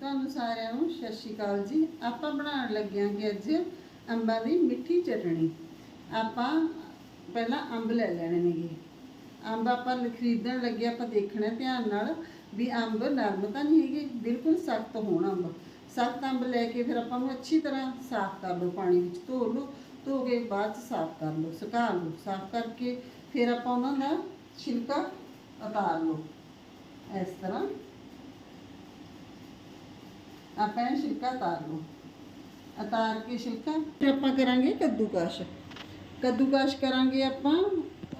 ਤੁਹਾਨੂੰ ਸਾਰਿਆਂ ਨੂੰ ਸਤਿ ਸ਼੍ਰੀ ਅਕਾਲ ਜੀ। ਆਪਾਂ ਬਣਾਉਣ ਲੱਗੇ ਹਾਂ ਅੱਜ ਅੰਬਾਂ ਦੀ ਮਿੱਠੀ ਚਟਣੀ। ਆਪਾਂ ਪਹਿਲਾਂ ਅੰਬ ਲੈ ਲੈਣੇ ਨੇਗੇ। ਅੰਬ ਆਪਾਂ ਖਰੀਦਣ ਲੱਗੇ, ਆਪਾਂ ਦੇਖਣਾ ਧਿਆਨ ਨਾਲ ਵੀ ਅੰਬ ਨਰਮ ਤਾਂ ਨਹੀਂ ਹੈਗੇ, ਬਿਲਕੁਲ ਸਖਤ ਹੋਣ ਅੰਬ। ਸਖਤ ਅੰਬ ਲੈ ਕੇ ਫਿਰ ਆਪਾਂ ਨੂੰ ਅੱਛੀ ਤਰ੍ਹਾਂ ਸਾਫ਼ ਕਰ ਲਓ, ਪਾਣੀ ਵਿੱਚ ਧੋ ਲਓ, ਧੋ ਕੇ ਬਾਅਦ ਚ ਸਾਫ਼ ਕਰ ਲਓ, ਸੁਕਾ ਲਓ, ਸਾਫ਼ ਕਰਕੇ ਫਿਰ ਆਪਾਂ ਉਹਨਾਂ ਦਾ ਛਿਲਕਾ ਉਤਾਰ ਲਓ। ਇਸ ਤਰ੍ਹਾਂ ਆਪਾਂ ਇਹ ਛਿਲਕਾ ਉਤਾਰ ਲਓ। ਉਤਾਰ ਕੇ ਛਿਲਕਾ। ਫਿਰ ਆਪਾਂ ਕਰਾਂਗੇ ਕੱਦੂਕਸ਼। ਕੱਦੂਕਸ਼ ਕਰਾਂਗੇ ਆਪਾਂ।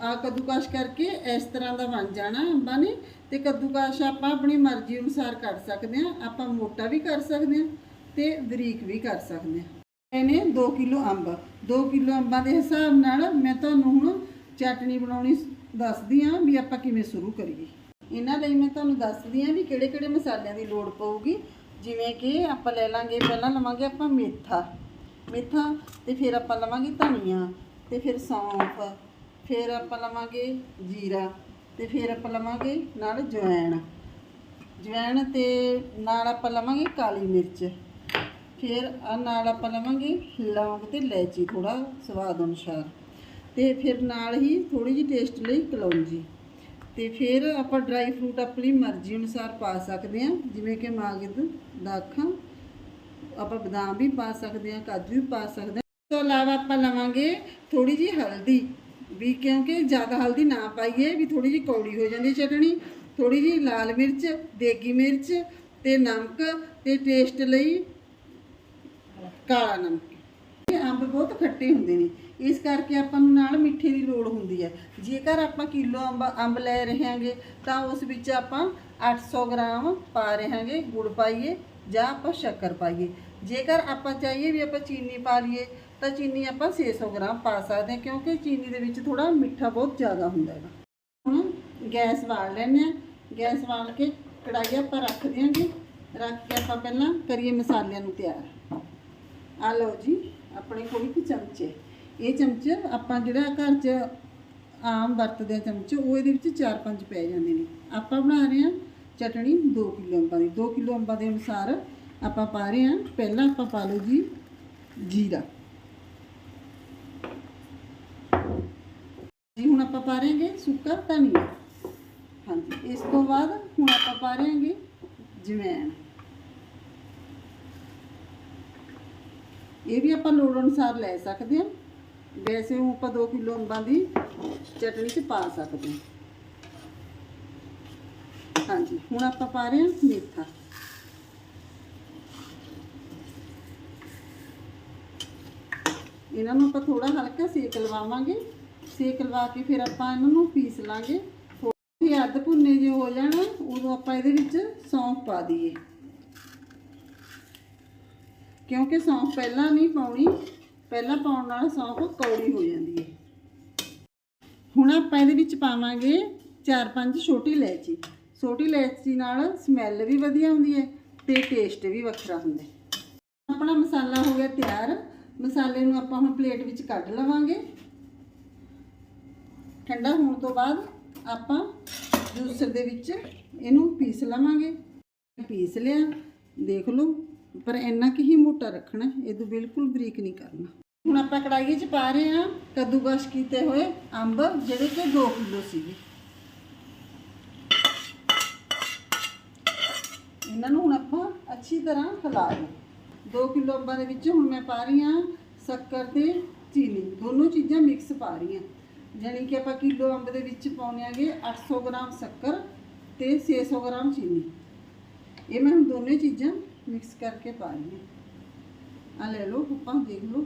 ਆ ਕੱਦੂਕਸ਼ ਕਰਕੇ ਇਸ ਤਰ੍ਹਾਂ ਦਾ ਬਣ ਜਾਣਾ ਅੰਬਾਂ ਨੇ। ਤੇ ਕੱਦੂਕਸ਼ ਆਪਾਂ ਆਪਣੀ ਮਰਜ਼ੀ ਅਨੁਸਾਰ ਕਰ ਸਕਦੇ ਹਾਂ। ਆਪਾਂ ਮੋਟਾ ਵੀ ਕਰ ਸਕਦੇ ਹਾਂ ਤੇ ਬਰੀਕ ਵੀ ਕਰ ਸਕਦੇ ਹਾਂ। ਇਹਨੇ 2 ਕਿਲੋ ਅੰਬ। 2 ਕਿਲੋ ਅੰਬਾਂ ਦੇ ਹਿਸਾਬ ਨਾਲ ਮੈਂ ਤੁਹਾਨੂੰ ਹੁਣ ਚਟਨੀ ਬਣਾਉਣੀ ਦੱਸਦੀ ਹਾਂ ਵੀ ਆਪਾਂ ਕਿਵੇਂ ਸ਼ੁਰੂ ਕਰੀਏ। ਇਹਨਾਂ ਲਈ ਮੈਂ ਤੁਹਾਨੂੰ ਦੱਸਦੀ ਹਾਂ ਵੀ ਕਿਹੜੇ ਕਿਹੜੇ ਮਸਾਲਿਆਂ ਦੀ ਲੋੜ ਪਊਗੀ। ਜਿਵੇਂ ਕਿ ਆਪਾਂ ਲੈ ਲਾਂਗੇ, ਪਹਿਲਾਂ ਲਵਾਂਗੇ ਆਪਾਂ ਮੇਥਾ। ਮੇਥਾ ਤੇ ਫਿਰ ਆਪਾਂ ਲਵਾਂਗੇ ਧਨੀਆ ਤੇ ਫਿਰ ਸੌਂਫ, ਫਿਰ ਆਪਾਂ ਲਵਾਂਗੇ ਜੀਰਾ ਤੇ ਫਿਰ ਆਪਾਂ ਲਵਾਂਗੇ ਨਾਲ ਜਵੈਣ। ਜਵੈਣ ਤੇ ਨਾਲ ਆਪਾਂ ਲਵਾਂਗੇ ਕਾਲੀ ਮਿਰਚ। ਫਿਰ ਆ ਨਾਲ ਆਪਾਂ ਲਵਾਂਗੇ ਲੌਂਗ ਤੇ ਇਲਾਇਚੀ ਥੋੜਾ ਸਵਾਦ ਅਨੁਸਾਰ। ਤੇ ਫਿਰ ਨਾਲ ਹੀ ਥੋੜੀ ਜਿਹੀ ਟੇਸਟ ਲਈ ਕਲੌਂਜੀ। ਤੇ ਫਿਰ ਆਪਾਂ ਡਰਾਈ ਫਰੂਟ ਆਪਣੀ ਮਰਜ਼ੀ ਅਨੁਸਾਰ ਪਾ ਸਕਦੇ ਹਾਂ, ਜਿਵੇਂ ਕਿ ਮਾਗਦ ਦਾਖਾਂ ਆਪਾਂ ਬਦਾਮ ਵੀ ਪਾ ਸਕਦੇ ਹਾਂ, ਕਾਜੂ ਵੀ ਪਾ ਸਕਦੇ ਹਾਂ। ਇਸ ਤੋਂ ਇਲਾਵਾ ਆਪਾਂ ਲਵਾਂਗੇ ਥੋੜੀ ਜਿਹੀ ਹਲਦੀ, ਵੀ ਕਿਉਂਕਿ ਜ਼ਿਆਦਾ ਹਲਦੀ ਨਾ ਪਾਈਏ, ਵੀ ਥੋੜੀ ਜਿਹੀ ਕੌੜੀ ਹੋ ਜਾਂਦੀ ਚਟਣੀ ਥੋੜੀ ਜਿਹੀ ਲਾਲ ਮਿਰਚ, ਦੇਗੀ ਮਿਰਚ ਤੇ ਨਮਕ ਤੇ ਟੇਸਟ ਲਈ ਕਾਲਾ ਨਮਕ। ਇਹ ਅੰਬ ਬਹੁਤ ਖੱਟੇ ਹੁੰਦੇ ਨੇ। ਇਸ ਕਰਕੇ ਆਪਾਂ ਨੂੰ ਨਾਲ ਮਿੱਠੇ ਦੀ ਲੋੜ ਹੁੰਦੀ ਹੈ। ਜੇਕਰ ਆਪਾਂ ਕਿਲੋ ਅੰਬ ਅੰਬ ਲੈ ਰਹੇ ਹਾਂਗੇ, ਤਾਂ ਉਸ ਵਿੱਚ ਆਪਾਂ 800 ਗ੍ਰਾਮ ਪਾ ਰਹੇ ਹਾਂਗੇ ਗੁੜ ਪਾਈਏ ਜਾਂ ਆਪਾਂ ਸ਼ੱਕਰ ਪਾਈਏ। ਜੇਕਰ ਆਪਾਂ ਚਾਹੀਏ ਵੀ ਆਪਾਂ ਚੀਨੀ ਪਾ ਲਈਏ, ਤਾਂ ਚੀਨੀ ਆਪਾਂ 600 ਗ੍ਰਾਮ ਪਾ ਸਕਦੇ ਹਾਂ, ਕਿਉਂਕਿ ਚੀਨੀ ਦੇ ਵਿੱਚ ਥੋੜਾ ਮਿੱਠਾ ਬਹੁਤ ਜ਼ਿਆਦਾ ਹੁੰਦਾ ਹੈਗਾ। ਹੁਣ ਗੈਸ ਬਾਲ ਲੈਂਦੇ ਹਾਂ। ਗੈਸ ਬਾਲ ਕੇ ਕੜਾਈ ਆਪਾਂ ਰੱਖ ਦਿਆਂਗੇ। ਰੱਖ ਕੇ ਆਪਾਂ ਪਹਿਲਾਂ ਕਰੀਏ ਮਸਾਲਿਆਂ ਨੂੰ ਤਿਆਰ। ਆ ਲਓ ਜੀ, ਆਪਣੇ ਕੋਲ ਇੱਕ ਚਮਚੇ। ਇਹ ਚਮਚ ਆਪਾਂ ਜਿਹੜਾ ਘਰ 'ਚ ਆਮ ਵਰਤਦੇ ਆ ਚਮਚ, ਉਹ ਇਹਦੇ ਵਿੱਚ 4-5 ਪੈ ਜਾਂਦੇ ਨੇ। ਆਪਾਂ ਬਣਾ ਰਹੇ ਹਾਂ ਚਟਣੀ 2 ਕਿਲੋ ਅੰਬਾਂ ਦੀ। 2 ਕਿਲੋ ਅੰਬਾਂ ਦੇ ਅਨੁਸਾਰ ਆਪਾਂ ਪਾ ਰਹੇ ਹਾਂ, ਪਹਿਲਾਂ ਆਪਾਂ ਪਾ ਲਓ ਜੀ ਜੀਰਾ। ਜੀ, ਹੁਣ ਆਪਾਂ ਪਾ ਰਹੇਗੇ ਸੁੱਕਾ ਧਨੀਆ। ਹਾਂਜੀ, ਇਸ ਤੋਂ ਬਾਅਦ ਹੁਣ ਆਪਾਂ ਪਾ ਰਹੇਗੇ ਜਵੈਣ। ਇਹ ਵੀ ਆਪਾਂ ਲੋੜ ਅਨੁਸਾਰ ਲੈ ਸਕਦੇ ਹਾਂ। ਵੈਸੇ ਉਹ ਆਪਾਂ 2 ਕਿਲੋ ਅੰਬਾਂ ਦੀ ਚਟਣੀ 'ਚ ਪਾ ਸਕਦੇ ਹਾਂ। ਹਾਂਜੀ, ਹੁਣ ਆਪਾਂ ਪਾ ਰਹੇ ਹਾਂ ਮੇਥਾ। ਇਹਨਾਂ ਨੂੰ ਆਪਾਂ ਥੋੜਾ ਹਲਕਾ ਸੇਕ ਲਵਾਵਾਂਗੇ। ਸੇਕ ਲਵਾ ਕੇ ਫਿਰ ਆਪਾਂ ਇਹਨਾਂ ਨੂੰ ਪੀਸ ਲਾਂਗੇ। ਥੋੜੇ ਅੱਧ ਭੁੰਨੇ ਜੇ ਹੋ ਜਾਣ, ਉਦੋਂ ਆਪਾਂ ਇਹਦੇ ਵਿੱਚ ਸੌਂਫ ਪਾ ਦਈਏ। ਕਿਉਂਕਿ ਸੌਂਫ ਪਹਿਲਾਂ ਨਹੀਂ ਪਾਉਣੀ। ਪਹਿਲਾਂ ਪਾਉਣ ਨਾਲ ਸੌਂਫ ਕੌੜੀ ਹੋ ਜਾਂਦੀ ਹੈ। ਹੁਣ ਆਪਾਂ ਇਹਦੇ ਵਿੱਚ ਪਾਵਾਂਗੇ 4-5 ਛੋਟੀ ਇਲਾਇਚੀ। ਛੋਟੀ ਇਲਾਇਚੀ ਨਾਲ ਸਮੈਲ ਵੀ ਵਧੀਆ ਹੁੰਦੀ ਹੈ ਤੇ ਟੇਸਟ ਵੀ ਵੱਖਰਾ ਹੁੰਦਾ ਆਪਣਾ ਮਸਾਲਾ ਹੋ ਗਿਆ ਤਿਆਰ। ਮਸਾਲੇ ਨੂੰ ਆਪਾਂ ਹੁਣ ਪਲੇਟ ਵਿੱਚ ਕੱਢ ਲਵਾਂਗੇ। ਠੰਡਾ ਹੋਣ ਤੋਂ ਬਾਅਦ ਆਪਾਂ ਜੂਸਰ ਦੇ ਵਿੱਚ ਇਹਨੂੰ ਪੀਸ ਲਵਾਂਗੇ। ਪੀਸ ਲਿਆ। ਦੇਖ ਲਓ। ਪਰ ਇੰਨਾ ਕਿ ਹੀ ਮੋਟਾ ਰੱਖਣਾ ਇਹ ਤੋਂ ਬਿਲਕੁਲ ਬਰੀਕ ਨਹੀਂ ਕਰਨਾ। ਹੁਣ ਆਪਾਂ ਕੜਾਈ 'ਚ ਪਾ ਰਹੇ ਹਾਂ ਕੱਦੂਕਸ਼ ਕੀਤੇ ਹੋਏ ਅੰਬ, ਜਿਹੜੇ ਕਿ 2 ਕਿਲੋ ਸੀਗੇ। ਇਹਨਾਂ ਨੂੰ ਹੁਣ ਆਪਾਂ ਅੱਛੀ ਤਰ੍ਹਾਂ ਹਿਲਾ ਲਓ 2 ਕਿਲੋ ਅੰਬਾਂ ਦੇ ਵਿੱਚ ਹੁਣ ਮੈਂ ਪਾ ਰਹੀ ਹਾਂ ਸ਼ੱਕਰ ਤੇ ਚੀਨੀ। ਦੋਨੋਂ ਚੀਜ਼ਾਂ ਮਿਕਸ ਪਾ ਰਹੀ ਹਾਂ। ਯਾਨੀ ਕਿ ਆਪਾਂ ਕਿਲੋ ਅੰਬ ਦੇ ਵਿੱਚ ਪਾਉਣੇ ਆਗੇ 800 ਗ੍ਰਾਮ ਸ਼ੱਕਰ ਤੇ 600 ਗ੍ਰਾਮ ਚੀਨੀ। ਇਹ ਮੈਂ ਹੁਣ ਦੋਨੇ ਚੀਜ਼ਾਂ ਮਿਕਸ ਕਰਕੇ ਪਾ ਰਹੀ ਹਾਂ ਆ ਲੈ ਲਓ ਆਪਾਂ ਦੇਖ ਲਓ,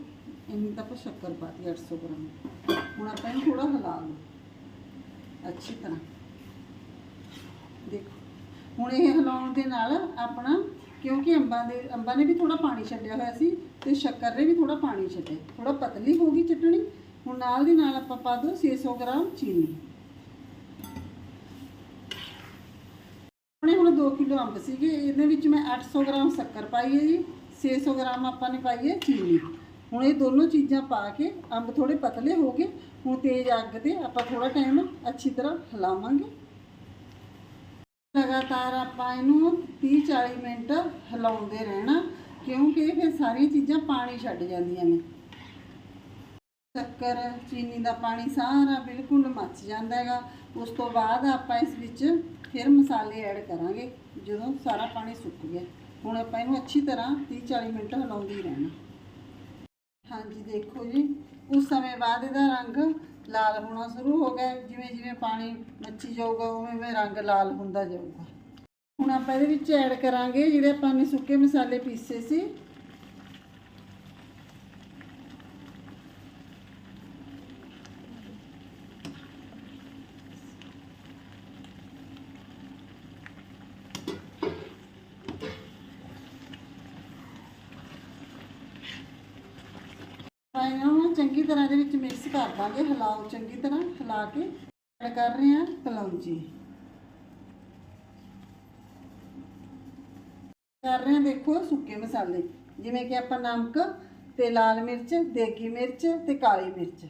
ਇੰਨੀ ਤਾਂ ਆਪਾਂ ਸ਼ੱਕਰ ਪਾਤੀ 800 ਗ੍ਰਾਮ। ਹੁਣ ਆਪਾਂ ਇਹਨੂੰ ਥੋੜਾ ਹਿਲਾ ਲਓ। ਅੱਛੀ ਤਰ੍ਹਾਂ। ਦੇਖੋ, ਹੁਣ ਇਹ ਹਿਲਾਉਣ ਦੇ ਨਾਲ ਆਪਣਾ, ਕਿਉਂਕਿ ਅੰਬਾਂ ਦੇ, ਅੰਬਾਂ ਨੇ ਵੀ ਥੋੜਾ ਪਾਣੀ ਛੱਡਿਆ ਹੋਇਆ ਸੀ ਤੇ ਸ਼ੱਕਰ ਨੇ ਵੀ ਥੋੜਾ ਪਾਣੀ ਛੱਡਿਆ। ਥੋੜਾ ਪਤਲੀ ਹੋ ਗਈ ਚਟਣੀ। ਹੁਣ ਨਾਲ ਦੀ ਨਾਲ ਆਪਾਂ ਪਾ ਦਿਓ 600 ਗ੍ਰਾਮ ਚੀਨੀ। ਆਪਣੇ ਹੁਣ 2 ਕਿਲੋ ਅੰਬ ਸੀਗੇ, ਇਹਦੇ ਵਿੱਚ ਮੈਂ 800 ਗ੍ਰਾਮ ਸ਼ੱਕਰ ਪਾਈ ਹੈ ਜੀ 600 ਗ੍ਰਾਮ ਆਪਾਂ ਨੇ ਪਾਈ ਹੈ ਚੀਨੀ। ਹੁਣ ਇਹ ਦੋਨੋਂ ਚੀਜ਼ਾਂ ਪਾ ਕੇ ਅੰਬ ਥੋੜੇ ਪਤਲੇ ਹੋ ਗਏ, ਹੁਣ ਤੇਜ਼ ਅੱਗ ਤੇ ਆਪਾਂ ਥੋੜਾ ਟਾਈਮ ਅੱਛੀ ਤਰ੍ਹਾਂ ਹਿਲਾਵਾਂਗੇ। ਲਗਾਤਾਰ ਆਪਾਂ ਇਹਨੂੰ 30 40 ਮਿੰਟ ਹਿਲਾਉਂਦੇ ਰਹਿਣਾ, ਕਿਉਂਕਿ ਫਿਰ ਸਾਰੀਆਂ ਚੀਜ਼ਾਂ ਪਾਣੀ ਛੱਡ ਜਾਂਦੀਆਂ ਨੇ। ਸ਼ੱਕਰ, ਚੀਨੀ ਦਾ ਪਾਣੀ ਸਾਰਾ ਬਿਲਕੁਲ ਮੱਚ ਜਾਂਦਾ ਹੈਗਾ। ਉਸ ਤੋਂ ਬਾਅਦ ਆਪਾਂ ਇਸ ਵਿੱਚ ਫਿਰ ਮਸਾਲੇ ਐਡ ਕਰਾਂਗੇ, ਜਦੋਂ ਸਾਰਾ ਪਾਣੀ ਸੁੱਕ ਗਿਆ। ਹੁਣ ਆਪਾਂ ਇਹਨੂੰ ਅੱਛੀ ਤਰ੍ਹਾਂ 30 40 ਮਿੰਟ ਹਿਲਾਉਂਦੇ ਰਹਿਣਾ। ਹਾਂਜੀ, ਦੇਖੋ ਜੀ ਉਸ ਸਮੇਂ ਬਾਅਦ ਇਹਦਾ ਰੰਗ ਲਾਲ ਹੋਣਾ ਸ਼ੁਰੂ ਹੋ ਗਿਆ। ਜਿਵੇਂ ਜਿਵੇਂ ਪਾਣੀ ਮੱਚੀ ਜਾਊਗਾ, ਉਵੇਂ ਉਵੇਂ ਰੰਗ ਲਾਲ ਹੁੰਦਾ ਜਾਊਗਾ। ਹੁਣ ਆਪਾਂ ਇਹਦੇ ਵਿੱਚ ਐਡ ਕਰਾਂਗੇ ਜਿਹੜੇ ਆਪਾਂ ਨੇ ਸੁੱਕੇ ਮਸਾਲੇ ਪੀਸੇ ਸੀ। ਆਪਾਂ ਨੂੰ ਚੰਗੀ ਤਰ੍ਹਾਂ ਦੇ ਵਿੱਚ ਮਿਕਸ ਕਰ ਦਾਂਗੇ ਹਿਲਾਓ ਚੰਗੀ ਤਰ੍ਹਾਂ ਹਿਲਾ ਕੇ। ਕਰ ਰਹੇ ਹਾਂ ਕਲੌਂਜੀ ਕਰ ਰਹੇ ਹਾਂ ਦੇਖੋ ਸੁੱਕੇ ਮਸਾਲੇ, ਜਿਵੇਂ ਕਿ ਆਪਾਂ ਨਮਕ ਤੇ ਲਾਲ ਮਿਰਚ, ਦੇਗੀ ਮਿਰਚ ਤੇ ਕਾਲੀ ਮਿਰਚ।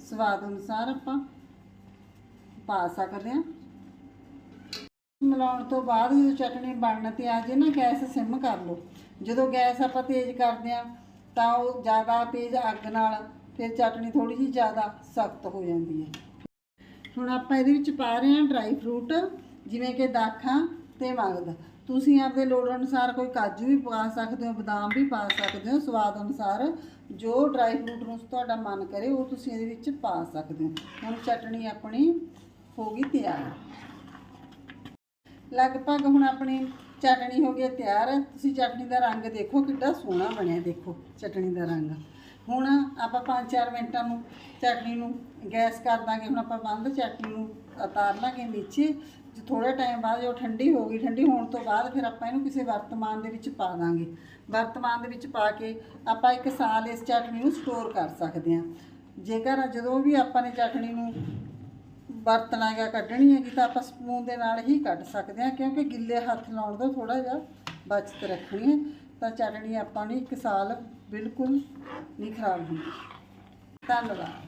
ਸਵਾਦ ਅਨੁਸਾਰ ਆਪਾਂ ਪਾ ਸਕਦੇ ਹਾਂ। ਮਿਲਾਉਣ ਤੋਂ ਬਾਅਦ ਜਦੋਂ ਚਟਨੀ ਬਣਨ ਤੇ ਆ ਜੇ ਨਾ ਗੈਸ ਸਿਮ ਕਰ ਲਓ। ਜਦੋਂ ਗੈਸ ਆਪਾਂ ਤੇਜ਼ ਕਰਦੇ ਆ ਤਾਂ ਉਹ ਜ਼ਿਆਦਾ ਤੇਜ਼ ਅੱਗ ਨਾਲ ਫਿਰ ਚਟਣੀ ਥੋੜੀ ਜਿਹੀ ਜ਼ਿਆਦਾ ਸਖਤ ਹੋ ਜਾਂਦੀ ਹੈ। ਹੁਣ ਆਪਾਂ ਇਹਦੇ ਵਿੱਚ ਪਾ ਰਹੇ ਹਾਂ ਡਰਾਈ ਫਰੂਟ, ਜਿਵੇਂ ਕਿ ਦਾਖਾਂ ਤੇ ਮਗਦ ਤੁਸੀਂ ਆਪਦੇ ਲੋੜ ਅਨੁਸਾਰ ਕੋਈ ਕਾਜੂ ਵੀ ਪਾ ਸਕਦੇ ਹੋ, ਬਦਾਮ ਵੀ ਪਾ ਸਕਦੇ ਹੋ। ਸਵਾਦ ਅਨੁਸਾਰ ਜੋ ਡਰਾਈ ਫਰੂਟ ਨੂੰ ਤੁਹਾਡਾ ਮਨ ਕਰੇ, ਉਹ ਤੁਸੀਂ ਇਹਦੇ ਵਿੱਚ ਪਾ ਸਕਦੇ ਹੋ। ਹੁਣ ਚਟਣੀ ਆਪਣੀ ਹੋ ਗਈ ਤਿਆਰ। ਲਗਭਗ ਹੁਣ ਆਪਣੀ ਚਟਣੀ ਹੋ ਗਈ ਤਿਆਰ ਤੁਸੀਂ ਚਟਣੀ ਦਾ ਰੰਗ ਦੇਖੋ, ਕਿੱਡਾ ਸੋਹਣਾ ਬਣਿਆ, ਦੇਖੋ, ਚਟਣੀ ਦਾ ਰੰਗ। ਹੁਣ ਆਪਾਂ 5-4 ਮਿੰਟਾਂ ਨੂੰ ਚਟਣੀ ਨੂੰ ਗੈਸ ਕਰ ਦਾਂਗੇ। ਹੁਣ ਆਪਾਂ ਬੰਦ ਚਟਣੀ ਨੂੰ ਉਤਾਰ ਲਾਂਗੇ ਨੀਚੇ। ਜੇ ਥੋੜੇ ਟਾਈਮ ਬਾਅਦ ਜੋ ਠੰਡੀ ਹੋ ਗਈ, ਠੰਡੀ ਹੋਣ ਤੋਂ ਬਾਅਦ ਫਿਰ ਆਪਾਂ ਇਹਨੂੰ ਕਿਸੇ ਵਰਤਮਾਨ ਦੇ ਵਿੱਚ ਪਾ ਦਾਂਗੇ। ਵਰਤਮਾਨ ਦੇ ਵਿੱਚ ਪਾ ਕੇ ਆਪਾਂ ਇੱਕ ਸਾਲ ਇਸ ਚਟਣੀ ਨੂੰ ਸਟੋਰ ਕਰ ਸਕਦੇ ਹਾਂ। ਜੇਕਰ ਜਦੋਂ ਵੀ ਆਪਾਂ ਨੇ ਚਟਣੀ ਨੂੰ ਬਰਤਨਾਂ ਜਾਂ ਕੱਢਣੀਆਂ ਜੀ ਤਾਂ ਆਪਾਂ ਸਪੂਨ ਦੇ ਨਾਲ ਹੀ ਕੱਢ ਸਕਦੇ ਹਾਂ, ਕਿਉਂਕਿ ਗਿੱਲੇ ਹੱਥ ਲਾਉਣ ਤੋਂ ਥੋੜਾ ਜਿਹਾ ਬਚਤ ਰੱਖਣੀ ਹੈ, ਤਾਂ ਚਟਣੀ ਆਪਾਂ ਨੂੰ ਇੱਕ ਸਾਲ ਬਿਲਕੁਲ ਨਹੀਂ ਖਰਾਬ ਹੁੰਦੀ। ਧੰਨਵਾਦ।